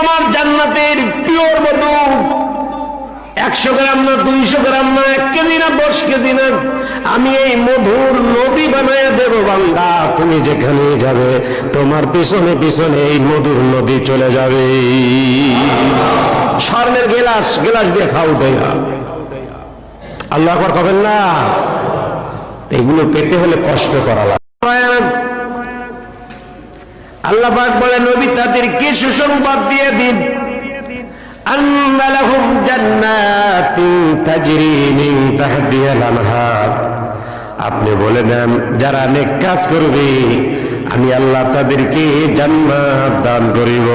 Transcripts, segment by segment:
আমার জান্নাতের পিওর মধু। একশো গ্রাম না দুইশো গ্রাম না, এক কেজি না দশ কেজি না, আমি এই মধুর নদী বানায় দেব বান্দা। তুমি যেখানে যাবে, তোমার পিছনে পিছনে এই মধুর নদী চলে যাবে। স্বর্ণের গেলাস গেলাস দিয়ে খাও দেয়। আল্লাহ আকবার কবেন না? এগুলো পেতে হলে কষ্ট করা লাগে আল্লাহ বলে, নবী তাদেরকে সুসংবাদ দিয়ে দিন। আপনি বলে দেন, যারা নেক কাজ করবে, আমি আল্লাহ তাদেরকে জান্নাত দান করিব।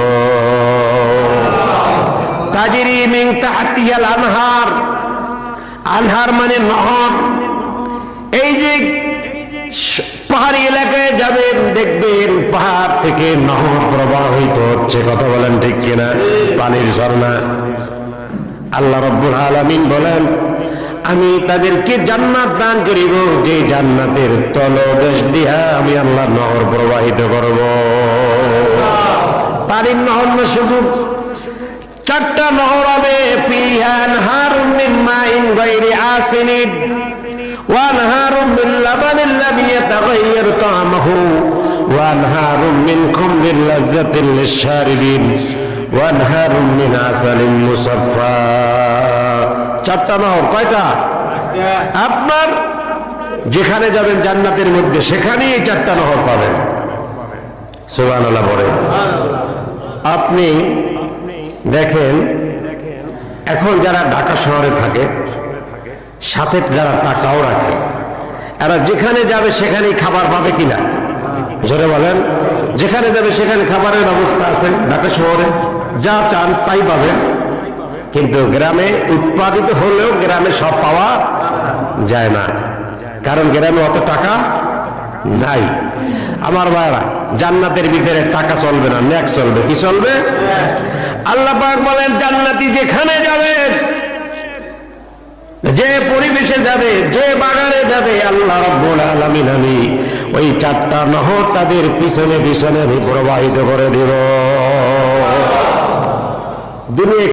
তাজরি আনহার। আনহার মানে নহর। এই যে পাহাড়ি এলাকায় যাবেন, দেখবেন পাহাড় থেকে নহর প্রবাহিত হচ্ছে। কথা বলেন ঠিক কিনা? পানির ঝর্ণা। আল্লাহ রব্বুল আলমিন বলেন, আমি তাদেরকে জান্নাত দান করিব, যে জান্নাতের তলদেশ দিয়া আমি আল্লাহ নহর প্রবাহিত করব। পানির নহর না শুধু চারটা নহর হবে। পিহান হারুন মিন মাইন গায়রি আসিনিন ওয়ানহারুন মিন লাবানিন লাম طعمه وانهار من خمر لذة للشاربين وانهار من عسل مصفى চারটা নহর কয়টা আপনার যেখানে যাবেন জান্নাতের মধ্যে সেখানেই এই চারটা নহর পাবেন সুবহানাল্লাহ পরে আপনি দেখেন এখন যারা ঢাকা শহরে থাকে সাথে যারা টাকাও রাখে এরা যেখানে যাবে সেখানেই খাবার পাবে কিনা? জোরে বলেন। যেখানে যাবে সেখানে খাবারের ব্যবস্থা আছে ঢাকা শহরে। যা চান তাই পাবেন কিন্তু গ্রামে উৎপাদিত হলেও গ্রামে সব পাওয়া যায় না। কারণ গ্রামে অত টাকা নাই। আমার ভাইরা জান্নাতের ভিতরে টাকা চলবে না, ন্যাক চলবে। কি চলবে? আল্লাহ বলেন, জান্নাতি যেখানে যাবে যে পরিবেশে যাবে, যে বাগানে যাবে, আল্লাহ রব্বুল আলামিন আমি ওই চারটা নহর তাদের পিছনে পিছনে আমি প্রবাহিত করে দেব। দুনিয়া